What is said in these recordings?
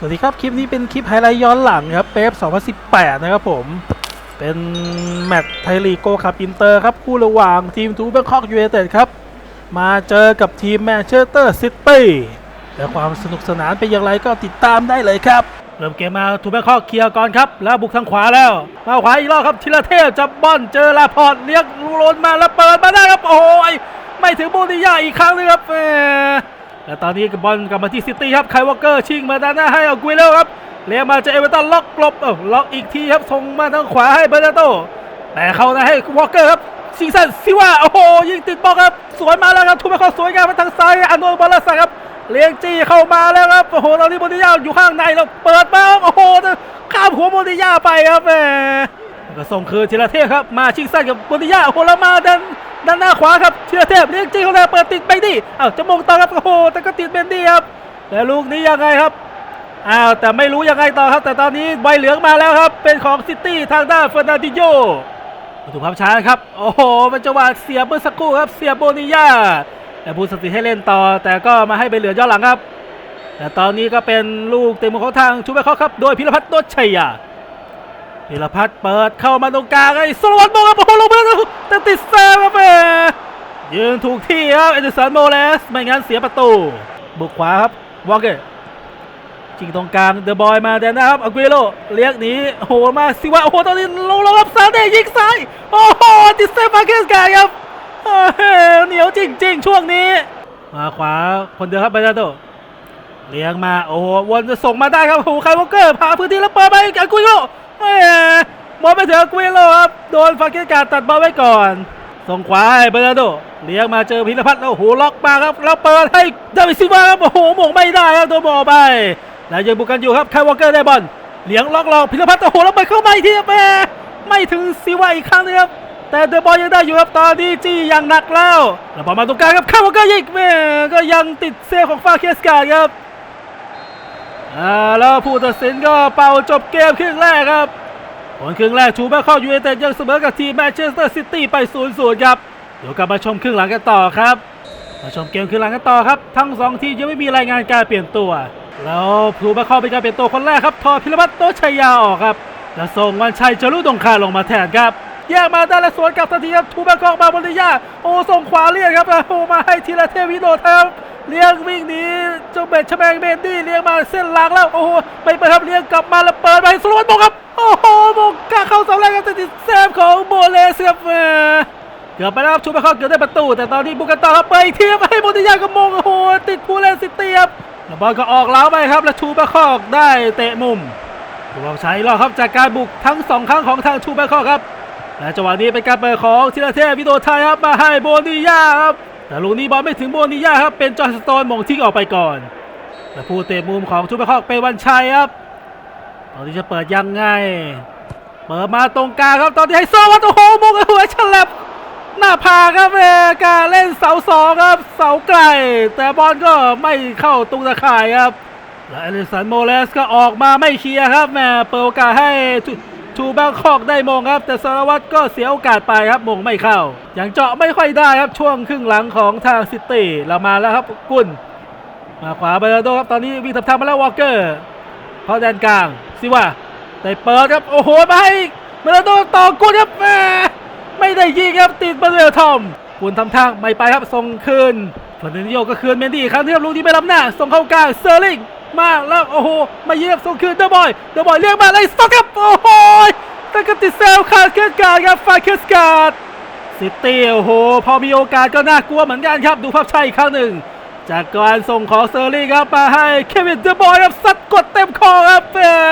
สวัสดีครับ คลิปนี้เป็นคลิปไฮไลท์ย้อนหลังครับเป๊ป2018 นะครับผม เป็นแมตช์ไทยลีกโกคับอินเตอร์ครับ คู่ระหว่างทีมทูแบงคอกยูไนเต็ดครับ มาเจอกับทีมแมนเชสเตอร์ซิตี้และความสนุกสนานเป็นอย่างไรก็ติดตามได้เลยครับ เริ่มเกมมาทูแบงคอกเคลียร์ก่อนครับ แล้วบุกทางขวาแล้ว มาขวาอีกรอบครับธีรเทพจับบอลเจอลาพอร์ตเลี้ยงลูโรนมาแล้วเปิดมาได้ครับโอ้ยไม่ถึงบูนิยาอีกครั้งนึงครับ แหมและตอนนี้บอลกลับมาที่ซิตี้ครับไควอเกอร์ชิงมาด้านหน้าให้อากุยเลครับเลี้ยงมาเจะเอเวอร์ตันล็อกกลบเอ้าล็อกอีกทีครับส่งมาทางขวาให้เบอร์นาโตแต่เข้านะให้วอลเกอร์ครับซิงสันซิว่าโอ้โหยิงติดบอลครับสวยมาแล้วครับทุบไปเข้าสวยงามไปทางซ้ายอันโนบอลลาสครับเลี้ยงจี้เข้ามาแล้วครับโอ้โหตอนนี้โมดิยาอยู่ข้างในแล้วเปิดมาโอ้โหข้ามหัวโมดิยาไปครับแหมก็ส่งคืนธีรเทพครับมาชิงสั้นกับโมดิยาโอ้โหแล้วมาดัน ด้านหน้าขวาครับเชียร์เทพเลี้ยงจี้เข้ามาเปิดติดไปดิอ้าวจะมงต่อครับโอ้โหแต่ก็ติดเบนดี้ครับแล้วลูกนี้ยังไงครับอ้าวแต่ไม่รู้ยังไงต่อครับ แต่ตอนนี้ใบเหลืองมาแล้วครับ เป็นของซิตี้ทางด้านเฟอร์นันดิโยถูกภาพช้าครับ โอ้โหเป็นจังหวะเสียเมื่อสักครู่ครับเสียโบนิยาแต่บูสติให้เล่นต่อ แต่ก็มาให้ใบเหลืองย้อนหลังครับ แต่ตอนนี้ก็เป็นลูกเตะมุมของทางชูเบคอครับ โดยพิรพัฒน์โนชชัยยา พิรพัฒน์เปิดเข้ามาตรงกลางไอ้สโลวันโมครับโอลงไปแล้วแต่ติดแซมครับแม่ยืนถูกที่ครับเอเดสันโมเลสไม่งั้นเสียประตู บุกขวาครับวอลเกอร์จิงตรงกลางเดอะบอยมาแดนนะครับอากุโรเลี้ยงหนีโอ้โหมาซิวะโอ้โหตอนนี้ลงล้วครับซาเน่ยิงซ้ายโอ้โหติดเซฟมาเกสกายครับเหนียวจริง ๆ ช่วงนี้ มาขวาคนเดียวครับเบรนาโตเลี้ยงมาโอ้โหวนจะส่งมาได้ครับโอ้โหไคลวอลเกอร์พาพื้นที่แล้วเปิดไปอากุโร หมบอลไปถึงอากุยโรครับ โดนฟาเกตการตัดบอลไว้ก่อน ส่งขวาให้เบอร์นาโด เลี้ยงมาเจอพิรพัฒน์แล้วโอ้โหล็อกมาครับ แล้วเปิดให้ดาวิดซิลวาครับ โอ้โหหม่งไม่ได้ครับโดนบอลไป แล้วยังบุกกันอยู่ครับไคลวอลเกอร์ได้บอล เลี้ยงล็อกหลอกพิรพัฒน์โอ้โหแล้วไปเข้ามาอีกทีแหมไม่ถึงซิวาอีกครั้งนึงครับ แต่เดอะบอลยังได้อยู่ครับตอนนี้จี้อย่างหนักแล้ว แล้วบอลมาตรงกลางครับไคลวอลเกอร์ยิงแหมก็ยังติดเซฟของฟาเคสการ์ครับ อ่าแล้วผู้ตัดสินก็เป่าจบเกมครึ่งแรกครับผลครึ่งแรกชูแบคข้อยูไนเต็ดยังเสมอกับทีมแมนเชสเตอร์ซิตี้ไป0ูนย์ครับเดี๋ยวกลับมาชมครึ่งหลังกันต่อครับ มาชมเกมครึ่งหลังกันต่อครับ ทั้งสองทีมยังไม่มีรายงานการเปลี่ยนตัว แล้วชูแบคข้อเป็นการเปลี่ยนตัวคนแรกครับทอพิรพัฒน์โตชัยยาออกครับและส่งวันชัยจรุดงคาลงมาแทนครับแยกมาได้และสวนกลับทันทีครับทูแบคข้อมาบริยาโอ้ส่งขวาเรียกครับโอ้มาให้ทีละเทวิโนครับ เลี้ยงวิ่งหนีเจ้าเบ็ดชแมงเบนดี้เลี้ยงมาเส้นหลังแล้วโอ้โหไม่ไปครับเลี้ยงกลับมาแล้วเปิดไปสโลวนบอกครับโอ้โหบอกกล้าเข้าเสาแรกครับติดแซมของโบเลสครับแหมเกือบไปแล้วครับชูไปเข้าเกือบได้ประตู แต่ตอนนี้บุกกันต่อครับเปิดอีกทีครับให้โมติยาก็มงโอ้โหติดผู้เล่นซิตี้ครับแล้วบอลก็ออกเล้าไปครับ แล้วชูไปคอกได้เตะมุมถูกเอาใช้รอครับจากการบุกทั้งสองครั้งของทางชูไปคอกครับและจังหวะนี้เป็นการเปิดของธีรเทพวิโดไทยครับมาให้โบนิยาครับ แต่ลูกนี้บอลไม่ถึงโบนิยาครับ เป็นจอร์นสโตนหมงทิ้งออกไปก่อนและผู้เตะมุมของทูเปคอกเป็นวันชัยครับตอนนี้จะเปิดยังไง เปิดมาตรงกลางครับ ตอนนี้ให้โซวัตโอ้โหมงหัวฉลับหน้าผากครับเอการเล่นเสาสองครับ เสาไกลแต่บอลก็ไม่เข้าตรงตะข่ายครับและเอลิสันโมเลสก็ออกมาไม่เคลียร์ครับแม่เปิดโอกาสให้ ทูทูแบงคอกได้มงครับ แต่สารวัตรก็เสียโอกาสไปครับมงไม่เข้าอย่างเจาะไม่ค่อยได้ครับช่วงครึ่งหลังของทางซิตี้เรามาแล้วครับกุนมาขวาเบอร์โดครับตอนนี้วิ่งทับทางมาแล้ววอลเกอร์เพราะแดนกลางซิว่าได้เปิดครับโอ้โหมาให้เบอร์โดต่อกุนครับแมไม่ได้ยิงครับติดเบอร์เร์ทอมกุนทำทางไม่ไปครับส่งคืนฟอนันดิโยก็คืนเมนดี้ครั้งที่ครับลูกที่ไม่รับหน้าส่งเข้ากลางเซอร์ลิง มาแล้วโอ้โหมาเยียบส่งคืนเดอะบอยเดอะบอยเรียกมาเลยสต็อปครับโอ้โหแต่ก็ติดเซลขาดเคสการ์ดครับฟาเคสการ์ดซิตี้โอ้โห พอมีโอกาสก็น่ากลัวเหมือนกันครับ ดูภาพช้าอีกครั้งหนึ่ง จากการส่งของเซอร์ลี่ครับมาให้เควินเดอะบอยครับซัดกดเต็มคอครับเออ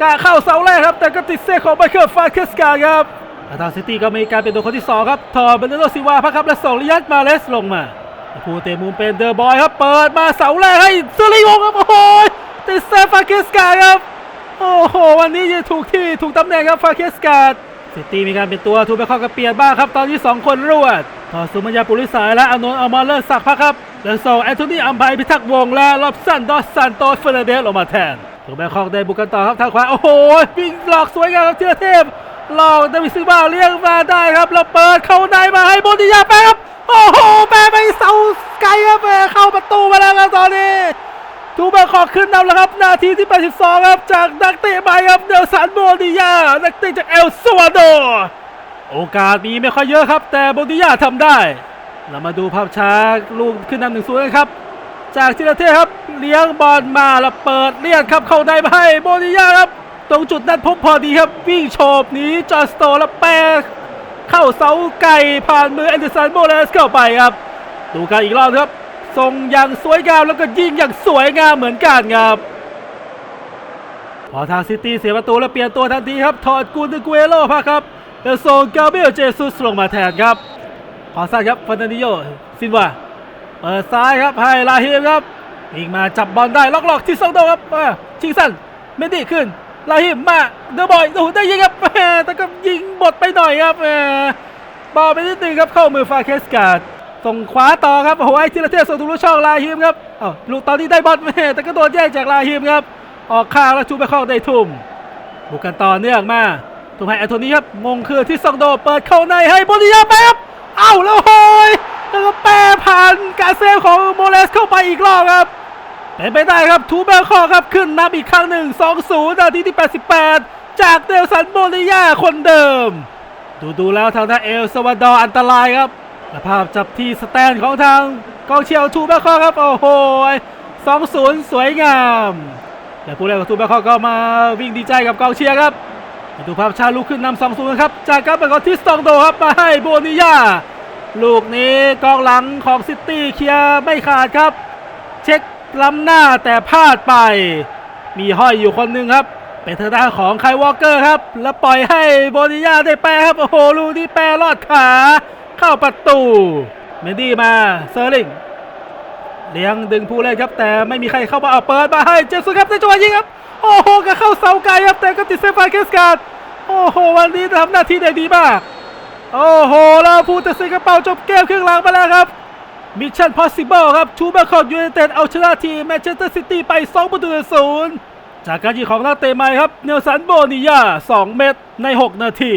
กาเข้าเสาแรกครับแต่ก็ติดเซลของไมเคิลฟาเคสการ์ดครับและทาซิตี้ก็มีการเป็นตัวคนที่สองครับ ทอเบนเดโรซิวาพักครับและส่งลิยัตมาเลสลงมา ผู้เตะมุมเป็นเดอะบอยครับ เปิดมาเสาแรกให้ซอร์ลี่งครับ โอ้โหติดเซลฟาเคสกาครับ โอ้โห วันนี้จะถูกที่ถูกตำแหน่งครับฟาเคสกาซิตี้มีการเป็นตัวทูไปเข้ากับเปียนบ้างครับ ตอนนี้ 2 คนรวดต่อสุมัญญาปุริสายและอานนท์เอามาเลอร์สักพักครับ แล้วส่งแอนโทนีอัมไพพิทักษ์วงและลอบสันดอสซันโตเฟอร์นเดสลงมาแทนถูกแบงคอกได้บุกกันต่อครับทางขวา โอ้โหวิ่งหลอกสวยงามครับเทียเทพหลอกเดวิดซิลวาเลี้ยงมาได้ครับแล้วเปิดเข้าในมาให้โบติยาแปครับ โอ้โหแปะไปเสาไกลครับแปะเข้าประตูมาแล้วครับตอนนี้ทูเบอร์คอขึ้นนำแล้วครับ นาทีที่ 82 ครับ จากนักเตะใหม่ครับเดลสันโบดิยานักเตะจากเอลซาวโด โอกาสมีไม่ค่อยเยอะครับ แต่โบดิยาทำได้ เรามาดูภาพช้าลูกขึ้นนำหนึ่งศูนย์ครับ จากทีลเทพครับเลี้ยงบอลมาแล้วเปิดเลียดครับเข้าในมาให้โบดิยาครับ ตรงจุดนั้นพบพอดีครับวิ่งโฉบหนีจอสโตแล้วแปร เข้าเสาไก่ผ่านมือแอนเดอร์สันโบเลสเข้าไปครับ ดูกันอีกรอบครับทรงอย่างสวยงามแล้วก็ยิงอย่างสวยงามเหมือนกันครับ พอทางซิตี้เสียประตูแล้วเปลี่ยนตัวทันทีครับ ถอดกูนเดกเอโรพักครับแล้วส่งกาเบรียลเจซุสลงมาแทนครับ ขอสั้นครับฟันนิโยซินวาเปิดซ้ายครับให้ลาฮิมครับยิงมาจับบอลได้ล็อกหลอกที่ซองโดครับอ่าชิงสั้นเมนดี้ขึ้น ลาฮิมมาเดอะบอยโอ้โหได้ยิงครับแหมแต่ก็ยิงบดไปหน่อยครับแหมบอลไปนิดนึงครับเข้ามือฟาเคสการ์ดส่งขวาต่อครับโอ้โหไอ้ทีละเทพส่งทุลูกช่องลาฮิมครับอ้าลูกตอนนี้ได้บอลแหมแต่ก็โดนแย่งจากลาฮิมครับ ออกข้างแล้วจูไปเข้าได้ทุ่มบุกกันต่อเนื่องมาทุ่มให้แอนโทนีครับมงคือที่ซองโดเปิดเข้าในให้โบลิยาไปครับเอ้าแล้วโหยแล้วก็แปรผ่านการเซฟของโมเลสเข้าไปอีกรอบครับ เป็นไปได้ครับทูเบลคอครับขึ้นนำอีกครั้งหนึ่ง2-0นาทีที่ 88 จากเดลสันโบลิยาคนเดิม ดูดูแล้วทางด้านเอลซาวาดอร์อันตรายครับและภาพจับที่สแตนของทางกองเชียร์ทูเบลคอครับ โอ้โห2-0 สวยงามแต่ผู้เล่นของทูเบลคอก็มาวิ่งดีใจกับกองเชียร์ครับมาดูภาพชาลุกขึ้นนำสองศูนย์ครับจากการเปิดของทิสตองโดครับมาให้โบนิยาลูกนี้กองหลังของซิตี้เคลียร์ไม่ขาดครับ เช็ค ล้ำหน้าแต่พลาดไป มีห้อยอยู่คนหนึ่งครับ เป็นทางด้านของไคยวอลเกอร์ครับ แล้วปล่อยให้โบนิยาได้แปรครับ โอ้โหลูกนี้แปรลอดขา เข้าประตูเมนดี้มาเซอร์ลิงเลี้ยงดึงผู้เล่นครับ แต่ไม่มีใครเข้ามาเอาเปิดมาให้เจสุครับในจังหวะยิงครับ โอ้โหก็เข้าเสาไกลครับแต่ก็ติดเซฟไฟเคสการ์ดโอ้โห วันนี้ทำหน้าที่ได้ดีมาก โอ้โหแล้วผู้ตัดสินกระเป๋าจบเกมครึ่งหลังไปแล้วครับ มิชชั่นพอสิเบิลครับชูเบอร์คอนยูไนเต็ดเอาชนะทีมแมนเชสเตอร์ซิตี้ไป2ประตูต่อศูนย์จากการยิงของนักเตะใหม่ครับ เนลสันโบนิยา 2 เม็ดใน 6 นาที